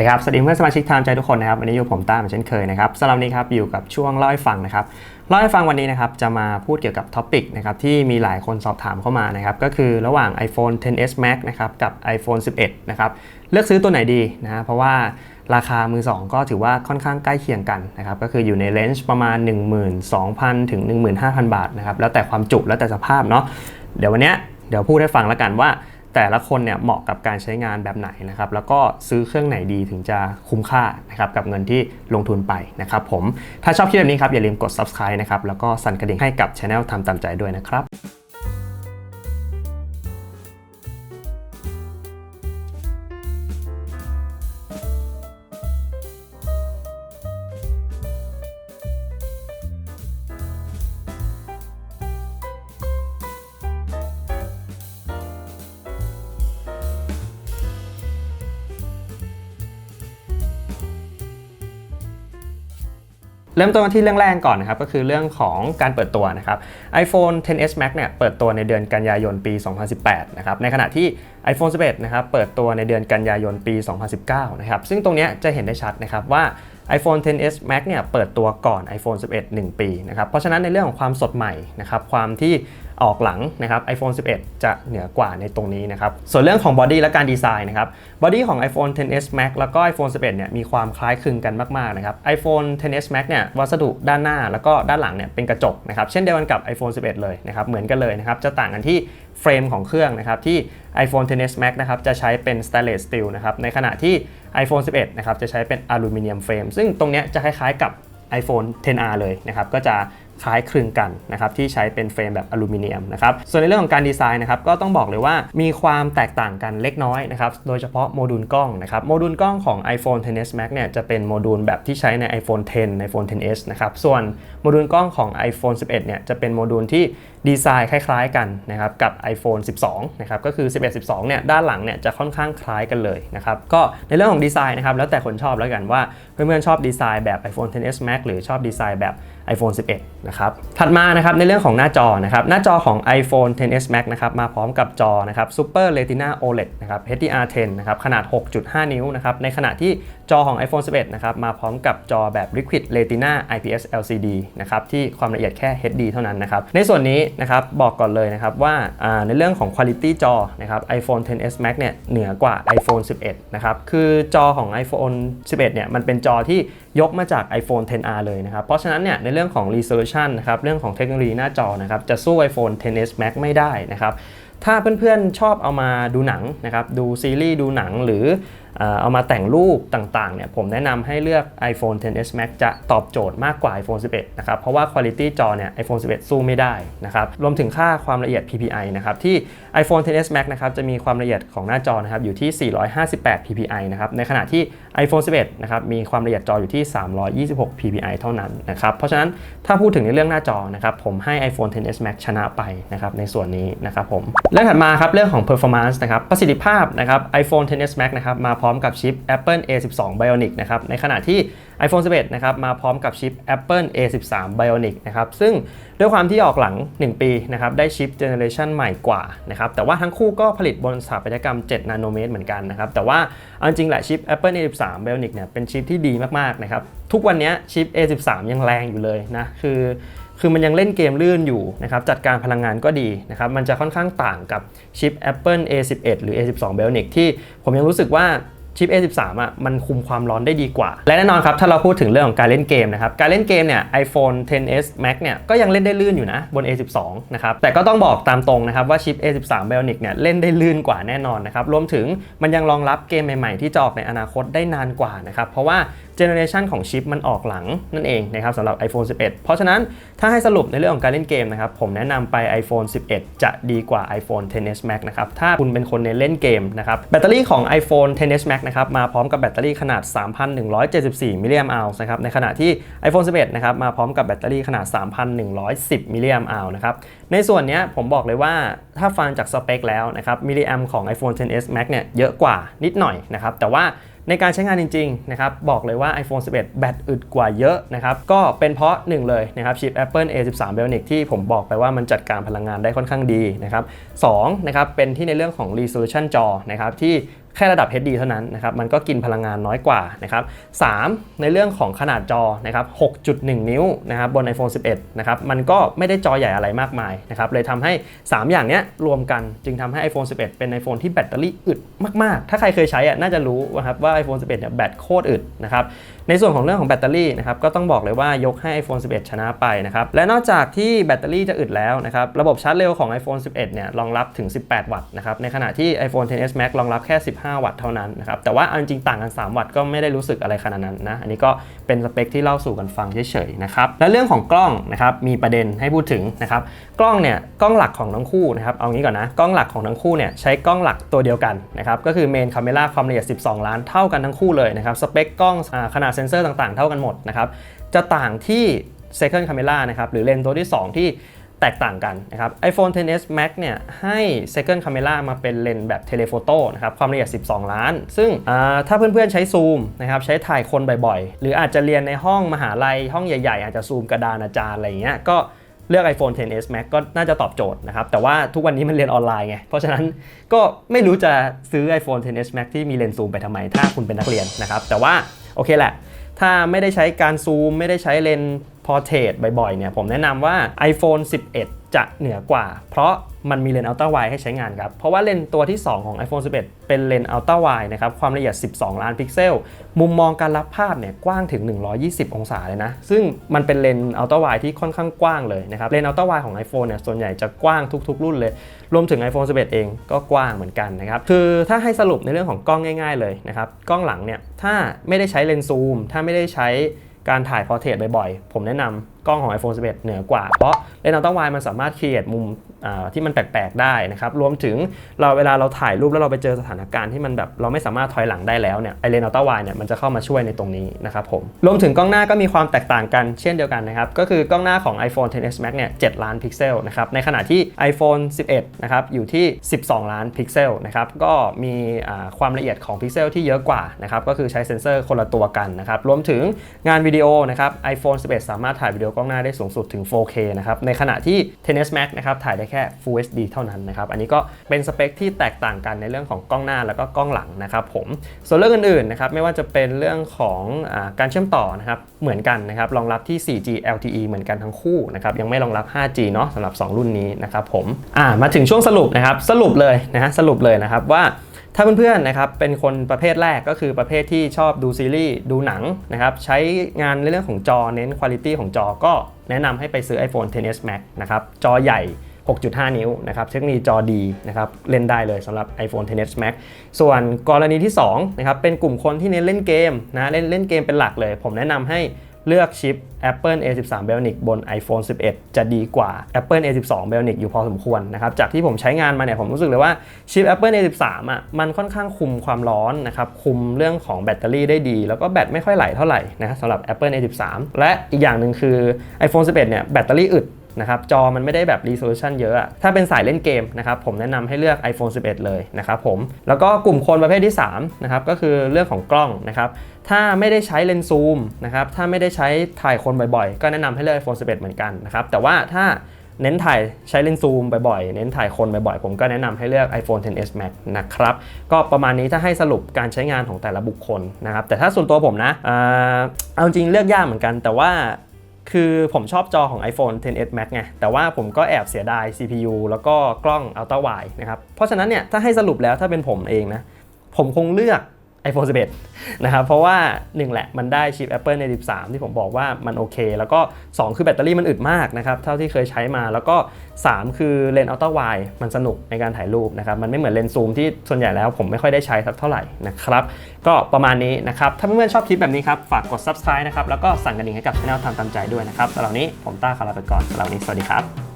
วัสดีครับ สวัสดีเพื่อนสมาชิกทามใจทุกคนนะครับ วันนี้อยู่ผมต้าเหมือนเช่นเคยนะครับสำหรับวันนี้ครับอยู่กับช่วงเล่าให้ฟังนะครับเล่าให้ฟังวันนี้นะครับจะมาพูดเกี่ยวกับท็อปิกนะครับที่มีหลายคนสอบถามเข้ามานะครับก็คือระหว่าง iPhone 10s Max นะครับกับ iPhone 11 นะครับเลือกซื้อตัวไหนดีนะเพราะว่าราคามือ 2 ก็ถือว่าค่อนข้างใกล้เคียงกันนะครับก็คืออยู่ในเลนจ์ประมาณ 12,000 ถึง 15,000 บาทนะครับแล้วแต่ความจุแล้วแต่สภาพเนาะเดี๋ยววันนี้เดี๋ยวพูดให้ฟังแล้วกันว่า แต่ละคนเนี่ยเหมาะกับการใช้งานแบบไหนนะครับ แล้วก็ซื้อเครื่องไหนดีถึงจะคุ้มค่านะครับกับเงินที่ลงทุนไปนะครับผมถ้าชอบคลิปแบบนี้ครับอย่าลืมกด subscribe นะครับแล้วก็สั่นกระดิ่งให้กับ Channel ทำตามใจด้วยนะครับ เริ่มต้นกันที่เรื่องแรกก่อนนะครับก็คือเรื่องของการเปิดตัวนะครับ iPhone 10s Max เนี่ยเปิดตัวในเดือนกันยายนปี 2018 นะครับในขณะที่ iPhone 11 นะครับเปิดตัวในเดือนกันยายนปี 2019 นะครับซึ่งตรงนี้จะเห็นได้ชัดนะครับว่า iPhone 10s Max เนี่ยเปิดตัวก่อน iPhone 11 1 ปีนะครับเพราะฉะนั้นในเรื่องของความสดใหม่นะครับความที่ออกหลังนะครับ iPhone 11 จะเหนือกว่าในตรงนี้นะครับส่วนเรื่องของบอดี้และการดีไซน์นะครับบอดี้ของ iPhone 10s Max แล้วก็ iPhone 11 เนี่ยมีความคล้ายคลึงกันมากๆนะครับ iPhone 10s Max เนี่ยวัสดุด้านหน้าแล้วก็ด้านหลังเนี่ยเป็นกระจกนะครับเช่นเดียวกันกับ iPhone 11 เลยนะครับเหมือนกันเลยนะครับจะต่างกันที่ เฟรมของเครื่องนะครับที่ iPhone 10s Max นะครับจะใช้เป็น stainless steel นะครับในขณะที่ iPhone 11นะครับจะใช้เป็นอลูมิเนียมเฟรมซึ่งตรงนี้จะคล้ายๆกับ iPhone 10R เลยนะครับก็จะ คล้ายคลึงกันนะครับที่ใช้เป็นเฟรมแบบอลูมิเนียมนะครับส่วนในเรื่องของการดีไซน์นะครับก็ต้องบอกเลยว่ามีความแตกต่างกันเล็กน้อยนะครับโดยเฉพาะโมดูลกล้องนะครับโมดูลกล้องของ iPhone 10s Max เนี่ยจะเป็นโมดูลแบบที่ใช้ใน iPhone 10 iPhone 10s นะครับส่วนโมดูลกล้องของ iPhone 11เนี่ยจะเป็นโมดูลที่ดีไซน์คล้าย ๆกันนะครับกับ iPhone 12นะครับก็คือ 11 12เนี่ยด้านหลังเนี่ยจะค่อนข้างคล้ายกันเลยนะครับก็ในเรื่องของดีไซน์นะครับแล้วแต่คนชอบแล้วกันว่าเพื่อนๆชอบดีไซน์แบบ iPhone 10s Max หรือชอบดีไซน์แบบ iPhone 11 นะครับ ถัดมานะครับในเรื่องของหน้าจอนะครับ หน้าจอของ iPhone 10s Max นะครับมาพร้อมกับจอนะครับ Super Retina OLED นะครับ HDR10 นะครับขนาด 6.5 นิ้วนะครับ ในขณะที่จอของ iPhone 11 นะครับมาพร้อมกับจอแบบ Liquid Retina IPS LCD นะครับที่ความละเอียดแค่ HD เท่านั้นนะครับ ในส่วนนี้นะครับบอกก่อนเลยนะครับว่าในเรื่องของ Quality จอนะครับ iPhone 10s Max เนี่ยเหนือกว่า iPhone 11 นะครับ คือจอของ iPhone 11 เนี่ยมันเป็นจอที่ยกมาจาก iPhone 10R เลยนะครับ เพราะฉะนั้นเนี่ยในเรื่องของ resolution นะครับเรื่องของเทคโนโลยีหน้าจอนะครับจะสู้ iPhone 10s Max ไม่ได้นะครับถ้าเพื่อนๆชอบเอามาดูหนังนะครับดูซีรีส์ดูหนังหรือเอามาแต่งรูปต่างๆเนี่ยผมแนะนำให้เลือก iPhone 10s Max จะตอบโจทย์มากกว่า iPhone 11 นะครับ เพราะว่า Quality จอเนี่ย iPhone 11 สู้ไม่ได้นะครับ รวมถึงค่าความละเอียด PPI นะครับ ที่ iPhone 10s Max นะครับจะมีความละเอียดของหน้าจอนะครับอยู่ที่ 458 PPI นะครับ ในขณะที่ iPhone 11 นะครับมีความละเอียดจออยู่ที่ 326 PPI เท่านั้นนะครับ เพราะฉะนั้นถ้าพูดถึงในเรื่องหน้าจอนะครับผมให้ iPhone 10s Max ชนะไปนะครับในส่วนนี้นะครับผมเรื่องถัดมาครับเรื่องของ performance นะครับประสิทธิภาพนะครับ iPhone 10s Max นะครับมาพร้อมกับชิป Apple A12 Bionic นะครับในขณะที่ iPhone 11 นะครับมาพร้อมกับชิป Apple A13 Bionic นะครับซึ่งด้วยความที่ออกหลัง 1 ปีนะครับได้ชิปเจเนอเรชันใหม่กว่านะครับแต่ว่าทั้งคู่ก็ผลิตบนสถาปัตยกรรม 7 นาโนเมตรเหมือนกันนะครับแต่ว่าเอาจริงแหละชิป Apple A13 Bionic เนี่ยเป็นชิปที่ดีมากๆนะครับทุกวันนี้ชิป A13 ยังแรงอยู่เลยนะคือ คือมันยังเล่นเกมลื่นอยู่นะครับจัดการพลังงานก็ดีนะครับมันจะค่อนข้างต่างกับชิป Apple A11 หรือ A12 Bionic ที่ผมยังรู้สึกว่า ชิป A13 อะมันคุมความร้อนได้ดีกว่า และแน่นอนครับ ถ้าเราพูดถึงเรื่องของการเล่นเกมนะครับ การเล่นเกมเนี่ย iPhone 10s Max เนี่ยก็ยังเล่นได้ลื่นอยู่นะบน A12 นะครับ แต่ก็ต้องบอกตามตรงนะครับว่าชิป A13 Bionic เนี่ยเล่นได้ลื่นกว่าแน่นอนนะครับ รวมถึงมันยังรองรับเกมใหม่ๆ ที่จะออกในอนาคตได้นานกว่านะครับ เพราะว่าเจเนอเรชันของชิปมันออกหลังนั่นเองนะครับสำหรับ iPhone 11 เพราะฉะนั้นถ้าให้สรุปในเรื่องของการเล่นเกมนะครับผมแนะนำไป iPhone 11 จะดีกว่า iPhone 10s Max นะครับถ้าคุณเป็นคนเน้นเล่นเกมนะครับแบตเตอรี่ของ iPhone 10s Max นะครับมาพร้อมกับแบตเตอรี่ขนาด 3,174มิลลิแอมป์อัลนะครับในขณะที่ iPhone 11 นะครับมาพร้อมกับแบตเตอรี่ขนาด 3,110มิลลิแอมป์อัลนะครับในส่วนนี้ผมบอกเลยว่าถ้าฟังจากสเปคแล้วนะครับมิลลิแอมของ iPhone 10s Max เนี่ยเยอะกว่านิดหน่อยนะครับแต่ว่าในการใช้งานจริงๆนะครับบอกเลยว่า iPhone 11 แบตอึดกว่าเยอะนะครับก็เป็นเพราะหนึ่งเลยนะครับชิป Apple A13 Bionic ที่ผมบอกไปว่ามันจัดการพลังงานได้ค่อนข้างดีนะครับสองนะครับเป็นที่ในเรื่องของ resolution จอนะครับที่ แค่ระดับ HD เท่านั้นนะครับมันก็กินพลังงานน้อยกว่านะครับ3ในเรื่องของขนาดจอนะครับ 6.1 นิ้วนะครับบน iPhone 11 นะครับมันก็ไม่ได้จอใหญ่อะไรมากมายนะครับเลยทำให้ 3 อย่างนี้รวมกันจึงทำให้ iPhone 11 เป็น iPhone ที่แบตเตอรี่อึดมาก ๆ ถ้าใครเคยใช้อะน่าจะรู้นะครับว่า iPhone 11 เนี่ยแบตโคตรอึดนะครับในส่วนของเรื่องของแบตเตอรี่นะครับก็ต้องบอกเลยว่ายกให้ iPhone 11 ชนะไปนะครับและนอกจากที่แบตเตอรี่จะอึดแล้วนะครับระบบชาร์จเร็วของ iPhone 11 เนี่ยรองรับถึง 18 วัตต์นะครับในขณะที่ iPhone XS Max รองรับแค่15 วัตต์เท่านั้นนะครับ แต่ว่าเอาจริงๆต่างกัน 3 วัตต์ก็ไม่ได้รู้สึกอะไรขนาดนั้นนะ อันนี้ก็เป็นสเปคที่เล่าสู่กันฟังเฉยๆนะครับ และเรื่องของกล้องนะครับ มีประเด็นให้พูดถึงนะครับ กล้องเนี่ย กล้องหลักของทั้งคู่นะครับ เอางี้ก่อนนะ กล้องหลักของทั้งคู่เนี่ยใช้กล้องหลักตัวเดียวกันนะครับ ก็คือเมนคาเมราความละเอียด 12 ล้านเท่ากันทั้งคู่เลยนะครับ สเปคกล้องอขนาดเซ็นเซอร์ต่างๆ เท่ากันหมดนะครับ จะต่างที่ second camera นะครับ หรือเลนส์ตัวที่ 2 ที่ แตกต่างกันนะครับ iPhone XS Max เนี่ยให้ second camera มาเป็นเลนส์แบบเทเลโฟโต้นะครับความละเอียด 12 ล้าน ซึ่งถ้าเพื่อนๆใช้ซูมนะครับใช้ถ่ายคนบ่อยๆ หรืออาจจะเรียนในห้องมหาลัย ห้องใหญ่ๆ อาจจะซูมกระดานอาจารย์อะไรเงี้ยก็เลือก iPhone XS Max ก็น่าจะตอบโจทย์นะครับ แต่ว่าทุกวันนี้มันเรียนออนไลน์ไง เพราะฉะนั้นก็ไม่รู้จะซื้อ iPhone XS Max ที่มีเลนส์ซูมไปทำไม ถ้าคุณเป็นนักเรียนนะครับ แต่ว่าโอเคแหละ ถ้าไม่ได้ใช้การซูม ไม่ได้ใช้เลนส์ พอเทรตบ่อยๆเนี่ยผมแนะนำว่า iPhone 11 จะเหนือกว่า เพราะมันมีเลนส์อัลตร้าไวให้ใช้งานครับ เพราะว่าเลนส์ตัวที่ 2 ของ iPhone 11 เป็นเลนส์อัลตร้าไวนะครับ ความละเอียด 12 ล้านพิกเซล มุมมองการรับภาพเนี่ยกว้างถึง 120 องศาเลยนะ ซึ่งมันเป็นเลนส์อัลตร้าไวที่ค่อนข้างกว้างเลยนะครับ เลนส์อัลตร้าไวของ iPhone เนี่ยส่วนใหญ่จะกว้างทุกๆ รุ่นเลย รวมถึง iPhone 11 เองก็กว้างเหมือนกันนะครับ คือถ้าให้สรุปในเรื่องของกล้องง่าย ๆ เลยนะครับ กล้องหลังเนี่ย ถ้าไม่ได้ใช้เลนส์ซูม ถ้าไม่ได้ใช้ การถ่ายพอร์เทรตบ่อยๆ ผมแนะนำกล้องของ iPhone 11 เหนือกว่า เพราะเลนส์อัลตร้าไวมันสามารถ create มุม ที่มันแปลกๆได้นะครับรวมถึงเราเวลาเราถ่ายรูปแล้วเราไปเจอสถานการณ์ที่มันแบบเราไม่สามารถถอยหลังได้แล้วเนี่ยไอเลนส์อัลตร้าไวเนี่ยมันจะเข้ามาช่วยในตรงนี้นะครับผมรวมถึงกล้องหน้าก็มีความแตกต่างกันเช่นเดียวกันนะครับก็คือกล้องหน้าของ iPhone XS Max เนี่ย7ล้านพิกเซลนะครับในขณะที่ iPhone 11นะครับอยู่ที่ 12 ล้านพิกเซลนะครับก็มีความละเอียดของพิกเซลที่เยอะกว่านะครับก็คือใช้เซ็นเซอร์คนละตัวกันนะครับรวมถึงงานวิดีโอนะครับ iPhone 11 สามารถถ่ายวิดีโอกล้องหน้าได้สูงสุดถึง 4K นะครับในขณะที่ XS Max นะครับถ่ายได้แค่ Full HD เท่านั้นนะครับ อันนี้ก็เป็นสเปคที่แตกต่างกันในเรื่องของกล้องหน้าแล้วก็กล้องหลังนะครับผม ส่วนเรื่องอื่นๆนะครับไม่ว่าจะเป็นเรื่องของอการเชื่อมต่อนะครับเหมือนกันนะครับรองรับที่ 4G LTE เหมือนกันทั้งคู่นะครับยังไม่รองรับ 5G เนาะสำหรับ 2 รุ่นนี้นะครับผมอ่ามาถึงช่วงสรุปนะครับสรุปเลยนะฮะสรุปเลยนะครับว่าถ้าเพื่อนๆนะครับเป็นคนประเภทแรกก็คือประเภทที่ชอบดูซีรีส์ดูหนังนะครับใช้งานในเรื่องของจอเน้นคุณภาพของจอก็แนะนำให้ไปซื้อ iPhone XS Max นะครับจอใหญ่ 6.5 นิ้วนะครับเทคโนโลยีจอดีนะครับเล่นได้เลยสำหรับ iPhone XS Max ส่วนกรณีที่2นะครับเป็นกลุ่มคนที่เน้นเล่นเกมนะเล่นเล่นเกมเป็นหลักเลย ผมแนะนำให้เลือกชิป Apple A13 Bionic บน iPhone 11 จะดีกว่า Apple A12 Bionic อยู่พอสมควรนะครับ จากที่ผมใช้งานมาเนี่ยผมรู้สึกเลยว่าชิป Apple A13 อะมันค่อนข้างคุมความร้อนนะครับ คุมเรื่องของแบตเตอรี่ได้ดี แล้วก็แบตไม่ค่อยไหลเท่าไหร่นะสำหรับ Apple A13 และอีกอย่างหนึ่งคือ iPhone 11 เนี่ยแบตเตอรี่อึด นะครับจอมันไม่ได้แบบ resolution เยอะ ถ้าเป็นสายเล่นเกมนะครับผมแนะนำให้เลือก iPhone 11 เลยนะครับผมแล้วก็กลุ่มคนประเภทที่3นะครับก็คือเรื่องของกล้องนะครับถ้าไม่ได้ใช้เลนส์ซูมนะครับถ้าไม่ได้ใช้ถ่ายคนบ่อยๆ ก็แนะนำให้เลือก iPhone 11 เหมือนกันนะครับแต่ว่าถ้าเน้นถ่ายใช้เลนส์ซูมบ่อยๆ เน้นถ่ายคนบ่อยๆ ผมก็แนะนำให้เลือก iPhone XS Max นะครับ ก็ประมาณนี้ถ้าให้สรุปการใช้งานของแต่ละบุคคลนะครับ แต่ถ้าส่วนตัวผมนะ เอาจริงเลือกยากเหมือนกัน แต่ว่า คือผมชอบจอของ iPhone 10s Max ไง แต่ว่าผมก็แอบเสียดาย CPU แล้วก็กล้อง Ultra Wide นะครับ เพราะฉะนั้นเนี่ย ถ้าให้สรุปแล้วถ้าเป็นผมเองนะ ผมคงเลือก iPhone 11 นะครับ เพราะว่า 1 แหละมันได้ชิป Apple A13 ที่ผมบอกว่ามันโอเค แล้วก็ 2 คือแบตเตอรี่มันอึดมากนะครับ เท่าที่เคยใช้มาแล้วก็ 3 คือเลนส์ Ultra Wide มันสนุกในการถ่ายรูปนะครับ มันไม่เหมือนเลนส์ซูมที่ส่วนใหญ่แล้วผมไม่ค่อยได้ใช้สักเท่าไหร่นะครับ ก็ประมาณนี้นะครับ ถ้าเพื่อนๆชอบคลิปแบบนี้ครับ ฝากกด subscribe นะครับแล้วก็สั่นกระดิ่งให้กับช่องทำตามใจด้วยนะครับสำหรับนี้ผมต้าขอลาไปก่อนสำหรับนี้สวัสดีครับ